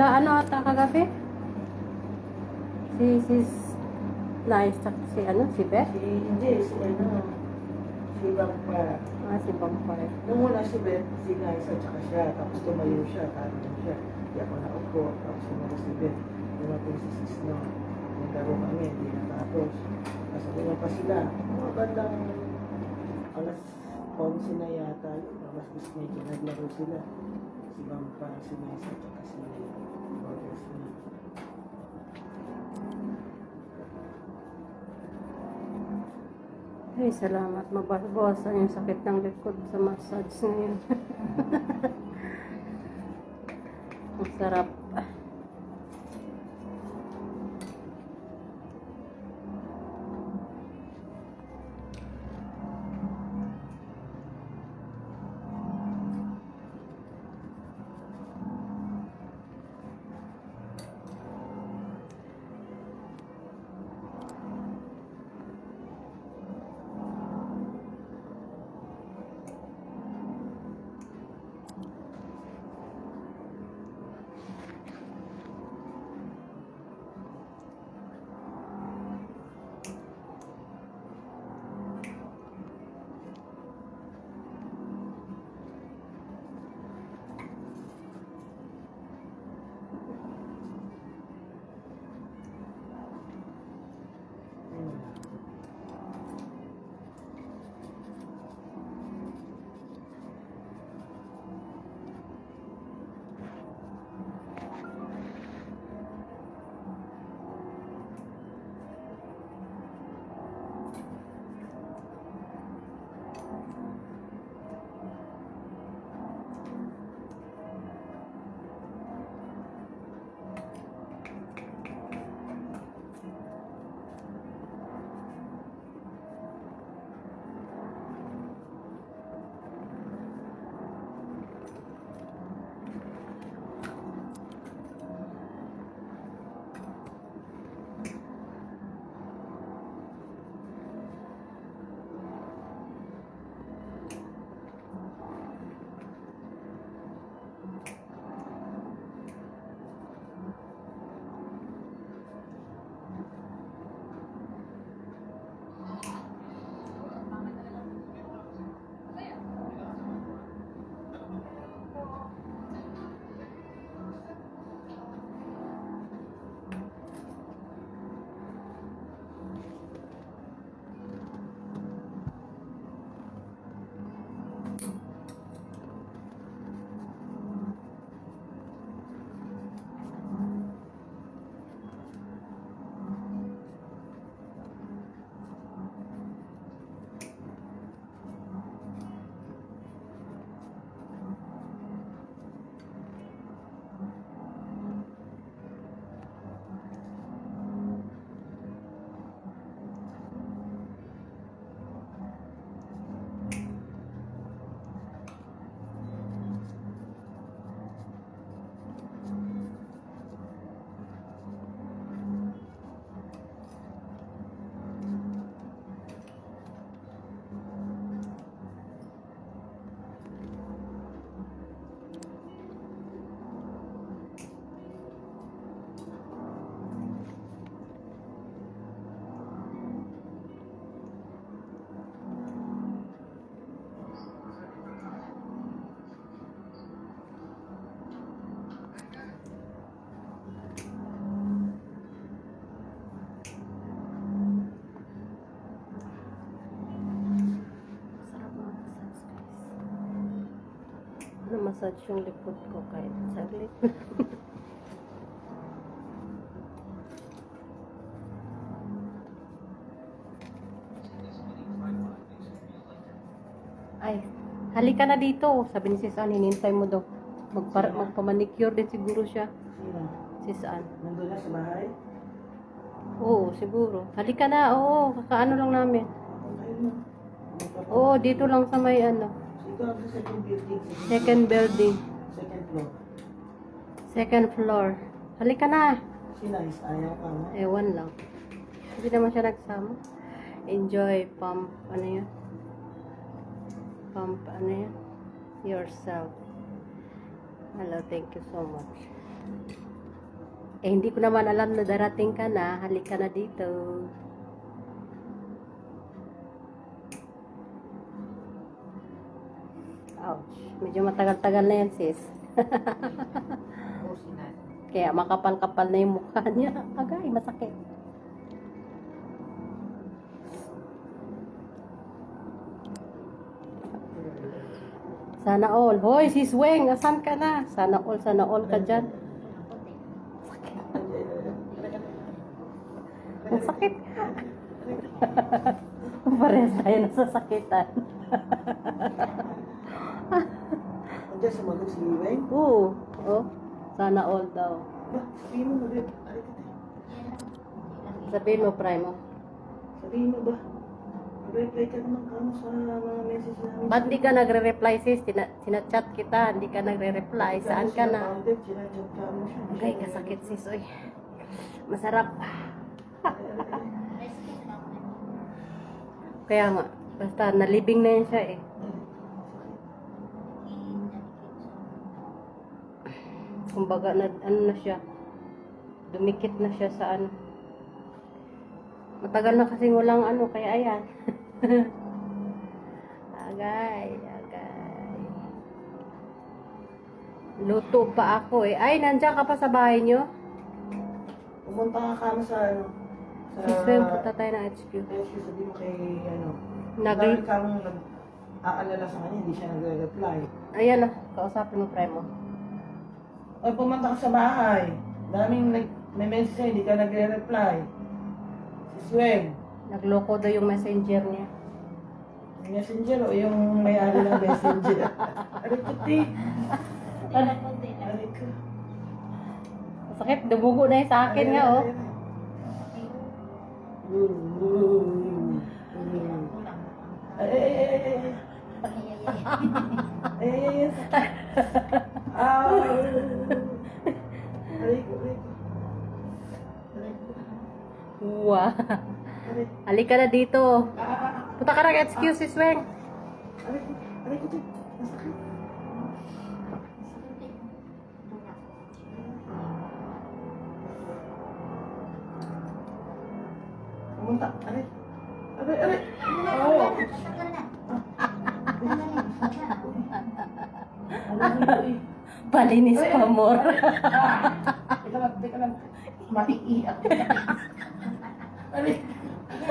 Sila ano ata kagabi? Si, si, Nice, si ano, si Beth? Si, hindi, si ano, si Bangpa. Ah, si Vampire. Nung una si Beth, si Nice at saka siya, tapos tumayo siya, tanong siya. Hindi ako naupo, tapos tumayo si Beth. Dumating si Sisno. Naglaro kami, hindi natapos. Tapos ano pa sila, mga bandang alas 11 na yata, 10 medyo naglaro sila. Si Bangpa, si Nice at saka si Borges na. Ay, salamat. Mababawasan yung sakit ng likod sa massage ngayon. Ang. Sarap guys. Na-massage yung likod ko kahit saglit. Ay, halika na dito. Sabi ni Sis Ann, hinintay mo daw. Magpar magpamanicure din siguro siya. Sino? Sis Ann. Nandun na sa bahay? Oo, siguro. Halika na, oo. Kakaano lang namin. Oo, dito lang sa may ano. Second building. Second building. Second floor. Second floor. Halika na. Si Nice, ayaw ka mo. Ewan lang. Hindi naman siya nagsama. Enjoy pump, ano yan? Pump, ano yan? Yourself. Hello, thank you so much. Eh, hindi ko naman alam na darating ka na. Halika na dito. Ouch. Medyo matagal-tagal na yan, sis. Si. Kaya makapal-kapal na yung mukha niya. Agay, masakit. Sana all. Hoy, sis Weng, asan ka na? Sana all, sana all ka dyan. Ang sakit. Parehas tayo nasasakitan. Andiyan sa magot si Weng. Oo. Oh, sana all daw. Ba, sabihin mo ulit. Ka. Sabihin mo, Primo. Sabihin mo ba? Mag-reply ka naman kamo sa mga message namin. Ba't di ka nagre-reply, sis? Tina- sinachat kita, hindi ka nagre-reply. Saan ka na? Sinachat ka mo siya. Agay, kasakit, sis. Uy. Masarap. Kaya nga, basta nalibing na yan siya eh. Kumbaga, na, ano na siya, dumikit na siya sa ano. Matagal na kasing walang ano, kaya ayan. agay, agay. Luto pa ako eh. Ay, nandiyan ka pa sa bahay nyo? Pumunta ka kamo sa ano. Sa... Swim, punta tayo ng HQ. HQ, sabihin mo kay ano. Nag- Dahil kamo nag-aalala sa kanya, hindi siya nagre-reply. Ayan na, kausapin mo, Premo. Ay, pumunta ka sa bahay. Daming nag may message hindi ka nagre-reply. Si Sweng. Nagloko daw yung messenger niya. Yung messenger o yung may-ari ng messenger. Aray ko, ti. Aray ko. Sakit, dumugo na yung sa akin nga, oh. Ay, ay, ay, ay, ay, ay. Ay, ay, ay, ay. Ah. Aray ko, aray ko. Aray ko. Aray. Halika na dito. Punta ka ng HQ, si Sweng. Pumunta. Aray. Aray, aray. Oo. Palinis pa more. Lang, teka lang. Maiiyak. Aray.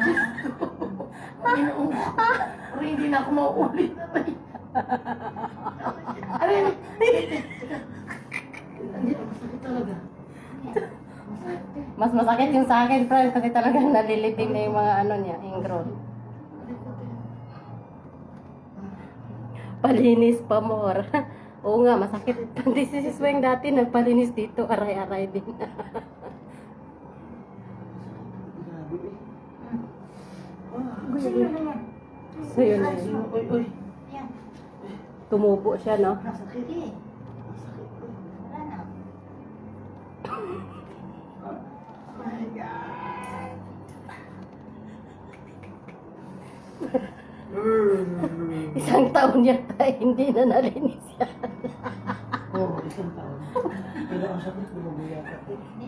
Diyos ko. Aray, hindi na ako mauulit. Aray, aray. Hindi, masakit talaga. Mas masakit yung sa akin, friend, kasi talagang nalilibing na yung mga ano niya, ingrown. Palinis pa more. Oo nga, masakit. Hindi si si Sweng dati nagpalinis dito, aray-aray din. Ah, sino naman? So yun na yun. Uy, uy. Tumubo siya, no? Masakit. Masakit. Oh my God. Isang taon yata, hindi na nalinis yan. Oo, oh, isang taon. Pero ang sakit, bumubuya ka. Hindi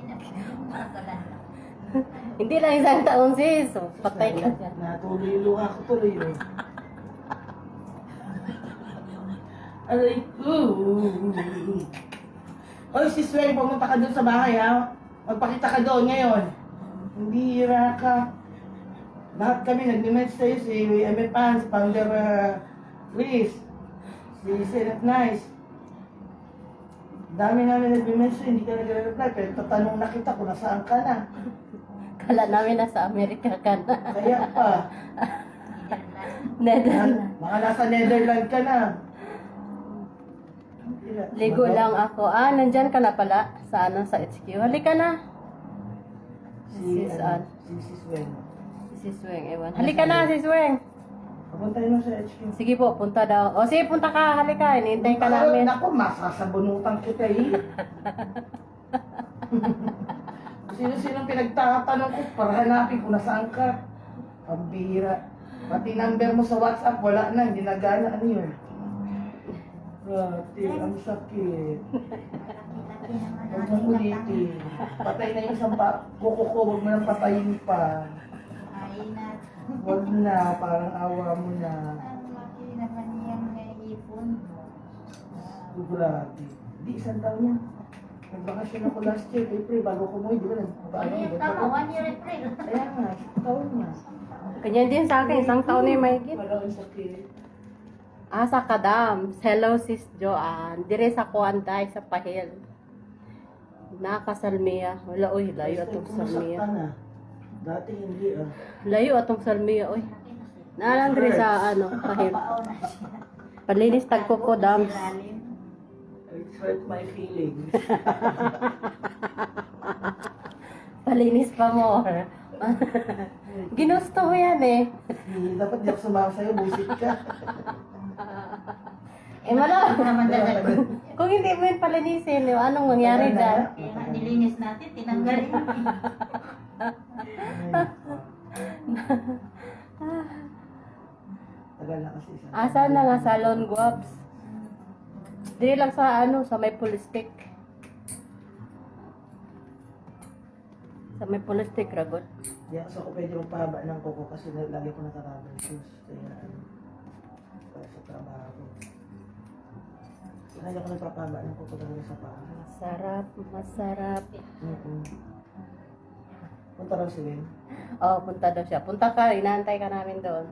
lang isang taon, sis. So, patay ka dyan. Natuloy yung luha ko tuloy yun. Aray ko. Oy, si Swen, pumunta ka doon sa bahay, ha? Magpakita ka doon ngayon. Hindi hira ka. Lahat kami nag-message sa'yo, si Eme Pans, Founder uh, Chris, si Senate Nice. Dami namin nag-message, hindi ka nagre-reply, pero tatanong na kita kung nasaan ka na. Kala namin nasa Amerika ka na. Kaya pa. Netherlands. Mga nasa Netherlands ka na. Ligo lang ako. Ah, nandyan ka na pala. Sa ano, sa HQ. Halika na. Si, Sis ano, si Sis Wen. Si Sweng, ewan. Halika na, si Sweng. Puntay mo sa HQ. Sige po, punta daw. O sige, punta ka, halika. Hinihintay ka namin. Ako, masasabunutan kita eh. Sino-sino pinagtatanong ko para hanapin kung nasaan ka. Pambira. Pati number mo sa WhatsApp, wala na, hindi nagana. Ano yun? Rati, ang sakit. Huwag mong ulitin. Patay na yung isang pa kuko ko, huwag mo nang patayin pa. Huwag na, parang awa mo na. Ang laki naman yung ipon. Grabe. Di, isang taon niya. Nagbakasyon ako last year, April, bago ko mo, di ba? One year tama, one year April. Kaya nga, taon niya. Ganyan din sa akin, isang taon na yung mahigit. Parang ang sakit. Ah, sa Kadam. Hello, sis Joanne. Dire sa Kuantay, sa Pahil. Nakasalmiya. Wala, uy, layo atong salmiya. Na. Dati hindi ah. Layo atong salmiya, uy. Naalang dire sa, ano, Pahil. Na. Palinis tagko ko, dams. Hurt my feelings. Palinis pa mo. Ginusto mo yan eh. Hindi, dapat di ako sumama sa'yo, busit ka. Eh, wala. naman. Kung hindi mo yun palinisin, eh, anong mangyari dyan? Kaya nga nilinis natin, tinanggalin. Tagal na kasi isa. Asan na nga salon guwaps? Dili lang sa ano, sa may pulistik. Sa may pulistik, ragot. Di ako ako pwede magpahaba ng kuko kasi lagi ko naka-rubber shoes. Kaya ano, para sa trabaho. Kaya ako nagpapahaba ng kuko talaga sa paa. Masarap, masarap. Mm-mm. Punta raw si Win. Oh, punta daw siya. Punta ka, inaantay ka namin doon.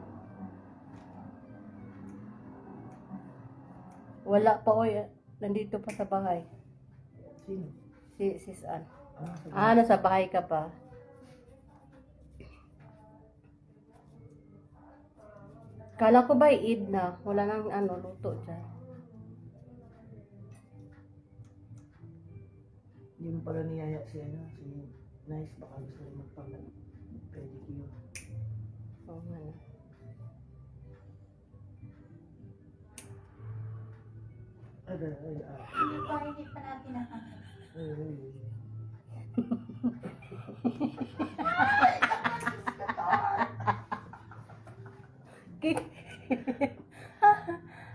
Wala pa, oy. Nandito pa sa bahay. Sino? Si Sis Ann. Ah, sa Ah, nasa bahay ka pa. Kala ko ba Eid na? Wala nang ano, luto dyan. Hindi mo pala niyaya si ano, si Nice. Baka gusto rin magpag-pedicure. Oo nga na. Ah. Hindi pa, natin ay.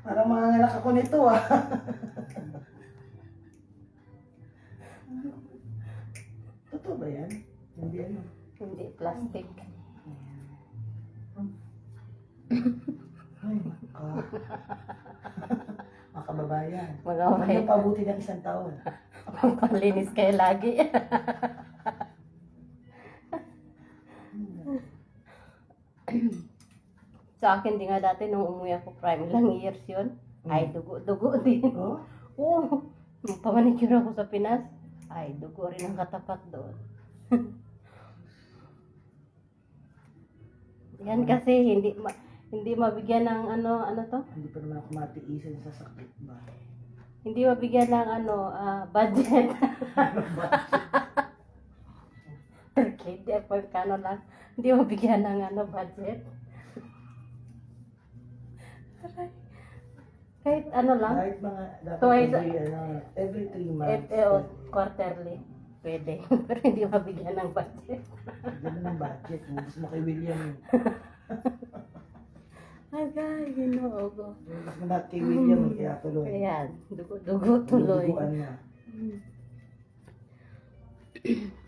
Parang mangangalak ako nito ah. Totoo ba yan? Hindi ano. Hindi, plastic. Ay. Mga. Mga Huwag okay. niyo pabuti ng isang taon. Palinis kayo lagi. Sa akin din nga dati nung umuwi ako prime, ilang years yun. Ay, dugo-dugo din. Oh? Oo. Nung pamanicure ako sa Pinas, ay, dugo rin ang katapat doon. Yan kasi hindi ma, hindi mabigyan ng ano ano to? Hindi pa naman ako matiisan sa sakit ba? Hindi mabigyan ng ano ah, budget. okay, di pa kano lang. Hindi mabigyan ng ano budget. Aray. Kahit ano lang, Kahit mga dapat Twice- every, ano, every three months. eh, oh, quarterly. Pwede. Pero hindi mabigyan ng budget. Ganun ang budget. Gusto mo kay William. Agay, ginoo ko. Gusto mo lahat kay William. eh, Kaya tuloy. Ayan, dugo-dugo tuloy. Duguan na.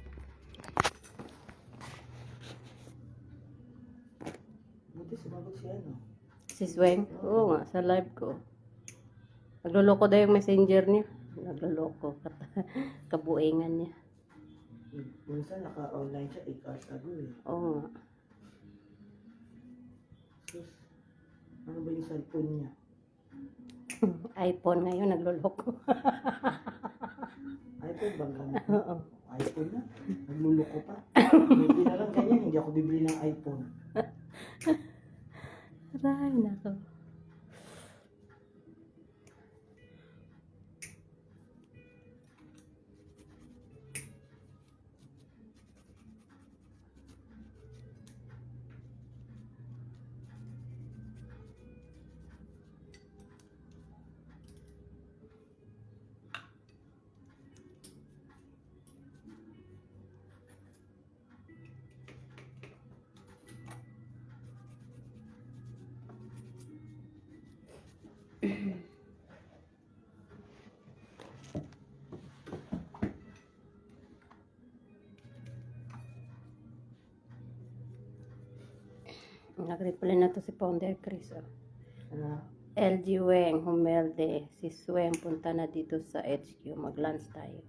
Buti sumagot siya, no? Si Sweng? Oo nga, sa live ko. Nagluloko daw yung messenger niya. Nagluloko. Kabuingan niya. Minsan naka-online siya 8 hours ago eh. Oo nga. Sus, ano cellphone niya? iPhone ngayon, nagluloko. iPhone bang gamit? Oo. iPhone na? Nagluloko pa. Buti na lang ganyan, hindi ako bibili ng iPhone. Aray, nako. Nag-reply na to si Founder Chris. Oh. Ano? LG Weng, Humelde, si Sweng punta na dito sa HQ. Mag-lunch tayo.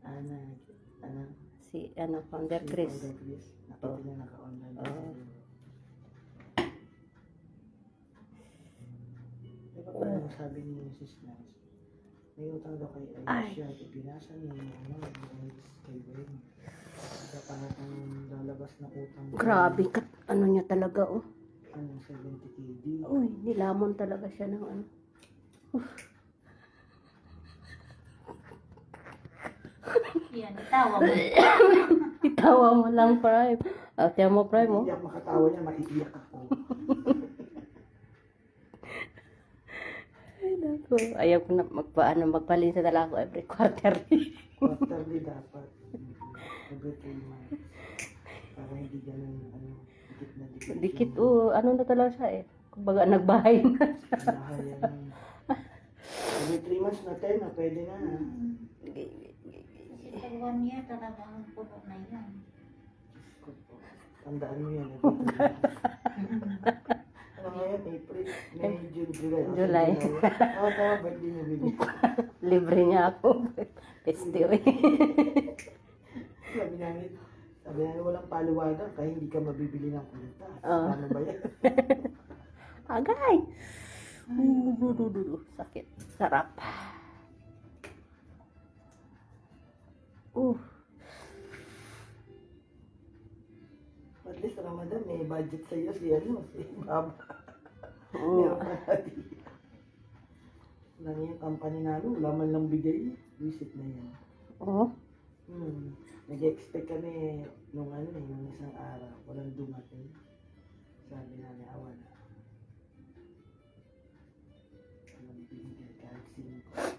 Ano? Ano? Si ano, Founder Chris. Founder Chris. Nakita niya naka-online. Oo. Di ba parang sabi ni Mrs. Nance, may utang daw kay Ay. Alicia, pinasa ni ano, ni kay Wayne. Kaya parang lalabas na utang. Grabe, kat, ano niya talaga, oh. Ano, 70 KD. Uy, nilamon talaga siya ng ano. Yan, tawa mo. Itawa mo lang, Prime. Ah, tiyan mo, Prime, oh. Hindi ako makatawa niya, maiiyak ako. Ay, naku. Ayaw ko na magpaano, magpalinsa na lang ako every quarter. Quarterly dapat. Every 3 months. Para hindi ganun, ano, dikit yung oh, ano na talaga siya eh. Kumbaga, nagbahay na. bahay, ano. Every 3 months na 10 na, pwede na. Kasi pag one year talagang puno na yan. Tandaan mo yan. Ano ngayon, April, May, June, July. Ah, July. Oo, tama, birthday niyo, baby. Libre niya ako. Peste, eh. Sabi namin, sabi namin walang paluwagan kaya hindi ka mabibili ng kulta. Oo. Ano ba yan? Agay! Dududududu. Sakit. Sarap. Uh, At least Ramadan, may budget sa iyo si ano, si Baba. mm. Meron ka. Lang yung company namin, wala man lang bigay. Visit na yan. Oh, Hmm. Nag-expect kami nung ano eh, nung isang araw, walang dumating. Sabi namin, awa na. Walang binigay kahit singko.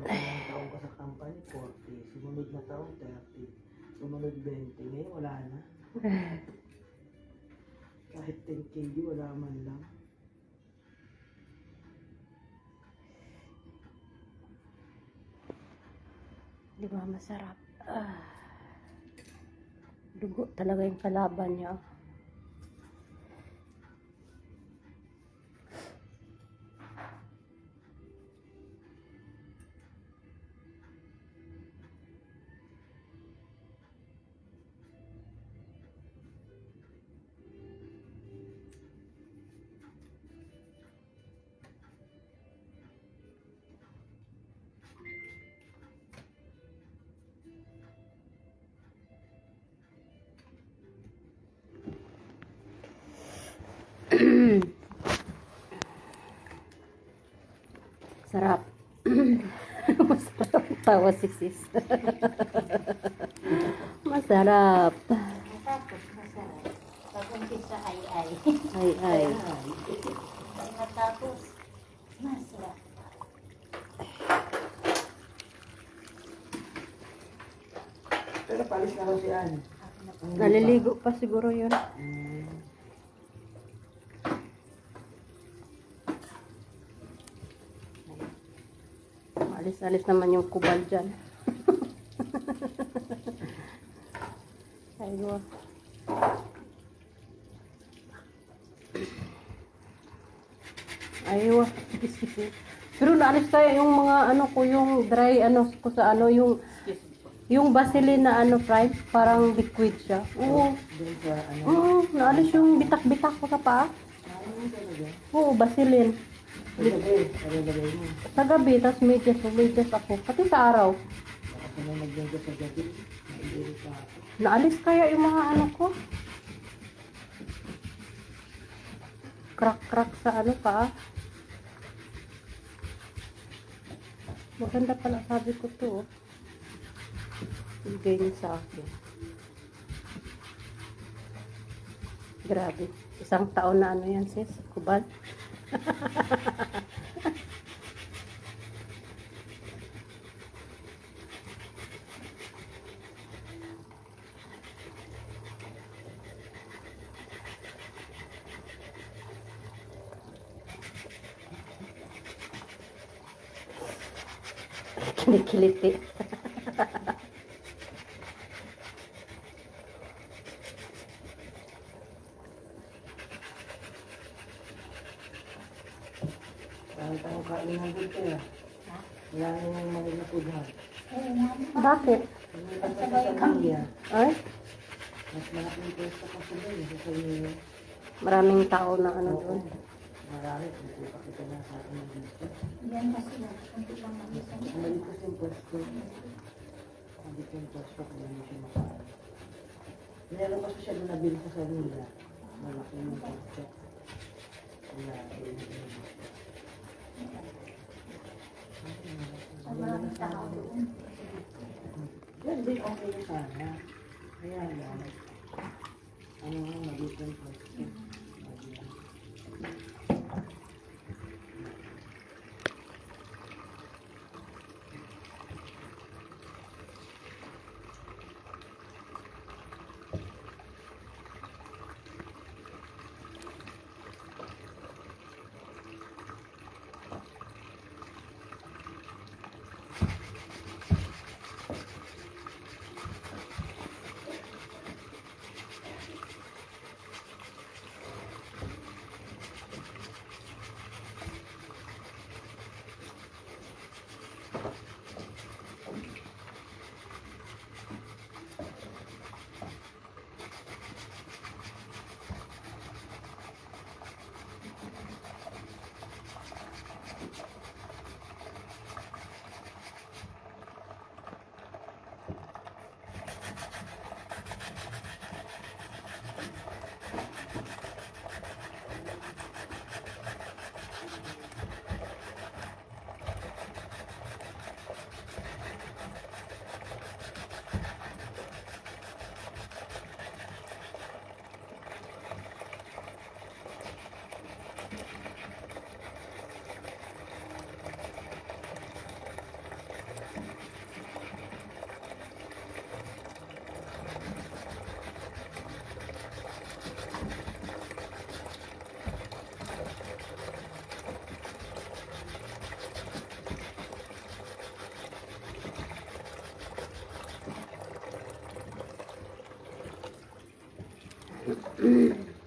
Nung taon ko sa company, 40. Sumunod na taon, 30. Sumunod 20. Ngayon, wala na. Kahit 10 KD, wala man lang. di ba masarap? Ah. Dugo talaga yung kalaban niya. Si sis. Masarap. Matapos, masarap. Pag umpisa ay ay. Ay, ay. Pag matapos, masarap. Pero palis na raw si Anne. Naliligo pa siguro yun. Alis-alis naman yung kubal dyan. Aywa. Aywa. Pero naalis kaya yung mga ano ko, yung dry ano ko sa ano, yung yung Vaseline na ano, prime, parang liquid siya. Oo. Ano. Oo, naalis yung bitak-bitak ko sa paa. Ano? Oo, Vaseline. Sa gabi, tapos medyas, medyas ako. Pati sa araw. Naalis kaya yung mga ano ko? Crack-crack sa ano pa. Maganda pala sabi ko to. oh. Bigay niyo sa akin. Grabe. Isang taon na ano yan sis. Kubal. Kilikiliti. Sa Samia. maraming tao na ano Oo. doon. Marami. Kung kita na sa akin dito. Yan kasi lang. Kunti lang ang isa. Malipas yung pwesto. Malipas yung pwesto kung hindi siya makain. Meron kasi siya doon nabili sa Samia. Malaki yung pwesto. Wala. Maraming tao doon. Yan din okay na sana. Kaya lang. Ano nga maliit yung えっ?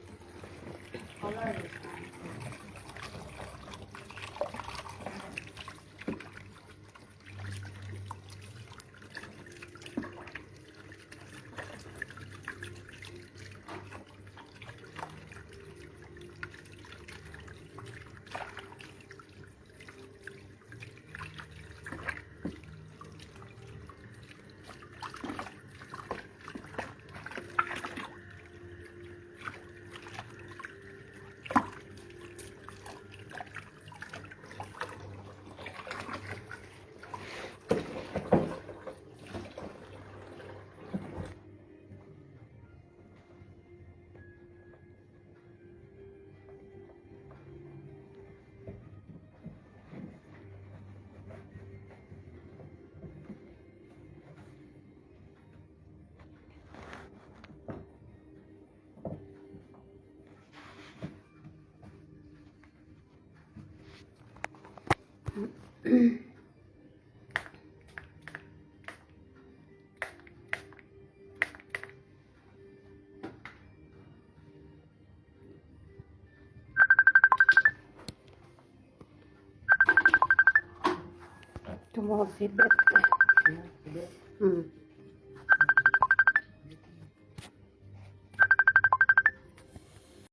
Pwesto. Tumawag si Beth. Yan, sige. Hmm.